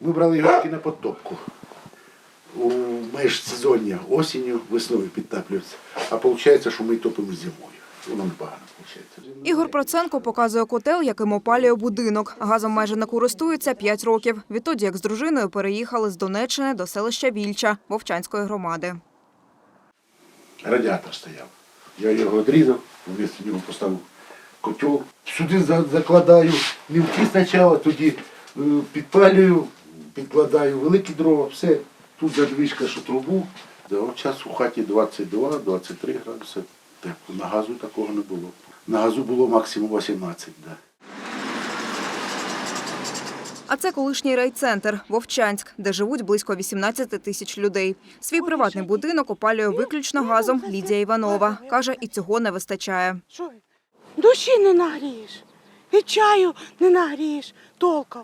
Ми брали гірки на підтопку. У межсезоння осінню, весною підтаплюється. А виходить, що ми топимо зимою. Воно непогано виходить. Ігор Проценко показує котел, яким опалює будинок. Газом майже не користується 5 років. Відтоді, як з дружиною переїхали з Донеччини до селища Вільча Вовчанської громади. Радіатор стояв. Я його відрізав, вмісто нього поставив котел. Сюди закладаю мілкі спочатку, тоді е, підпалюю, підкладаю великі дрова, все. Тут задвижка, що трубу. Да, от час у хаті 22-23 градуси. Тепло. На газу такого не було. На газу було максимум 18. Да. А це колишній райцентр Вовчанськ, де живуть близько 18 тисяч людей. Свій приватний будинок опалює виключно газом Лідія Іванова. Каже, і цього не вистачає. Душі не нагрієш. І чаю не нагрієш толком.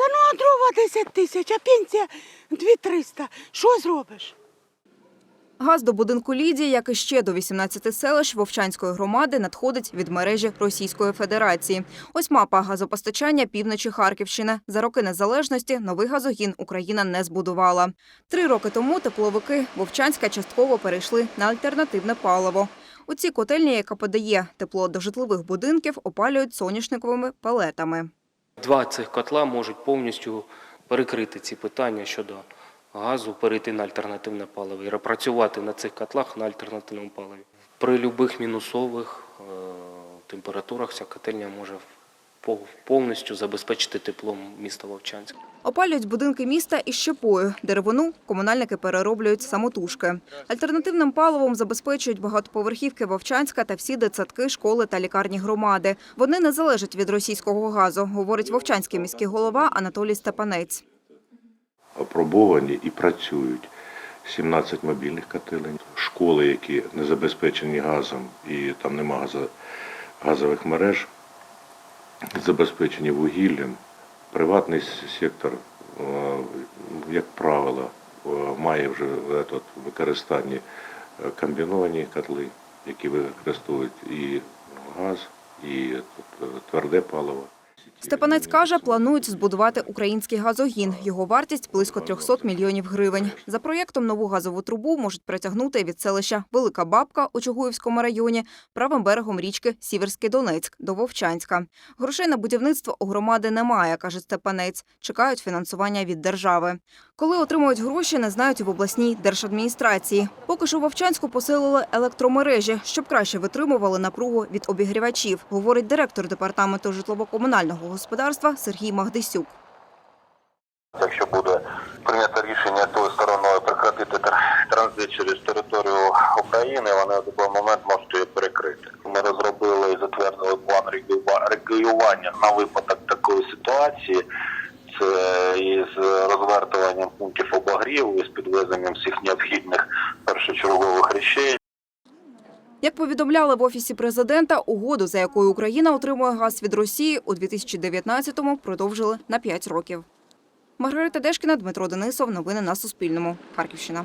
Та ну а дрова 10 тисяч, а пенсія 2-300. Що зробиш? Газ до будинку Лідії, як і ще до 18 селищ Вовчанської громади, надходить від мережі Російської Федерації. Ось мапа газопостачання півночі Харківщини. За роки незалежності новий газогін Україна не збудувала. Три роки тому тепловики Вовчанська частково перейшли на альтернативне паливо. У цій котельні, яка подає тепло до житлових будинків, опалюють соняшниковими палетами. Два цих котла можуть повністю перекрити ці питання щодо газу, перейти на альтернативне паливо і працювати на цих котлах на альтернативному паливі. При будь-яких мінусових е, температурах ця котельня може повністю забезпечити теплом міста Вовчанськ. Опалюють будинки міста із щепою. Деревину комунальники перероблюють самотужки. Альтернативним паливом забезпечують багатоповерхівки Вовчанська та всі дитсадки, школи та лікарні громади. Вони не залежать від російського газу, говорить вовчанський міський голова Анатолій Степанець. опробовані і працюють. 17 мобільних котелень, школи, які не забезпечені газом і там нема газових мереж, забезпечені вугіллям. Приватний сектор, е, як правило, е, має вже в використанні е, комбіновані котли, які використовують і газ, і тверде паливо. Степанець каже, планують збудувати український газогін. Його вартість близько 300 мільйонів гривень. За проєктом нову газову трубу можуть притягнути від селища Велика Бабка у Чугуївському районі правим берегом річки Сіверський Донецьк до Вовчанська. Грошей на будівництво у громади немає, каже Степанець. Чекають фінансування від держави. Коли отримують гроші, не знають в обласній держадміністрації. Поки що Вовчанську посилили електромережі, щоб краще витримували напругу від обігрівачів, говорить директор департаменту житлово-комунального господарства Сергій Магдисюк. Якщо буде прийнято рішення тою стороною прекратити транзит через територію України, вони в будь-який момент можуть її перекрити. Ми розробили і затвердили план регулювання на випадок такої ситуації. Це із розвертуванням пунктів обогріву, з підвезенням всіх необхідних першочергових речей. Як повідомляли в офісі президента, угоду, за якою Україна отримує газ від Росії, у 2019-му продовжили на 5 років. Маргарита Дешкіна, Дмитро Денисов. Новини на Суспільному. Харківщина.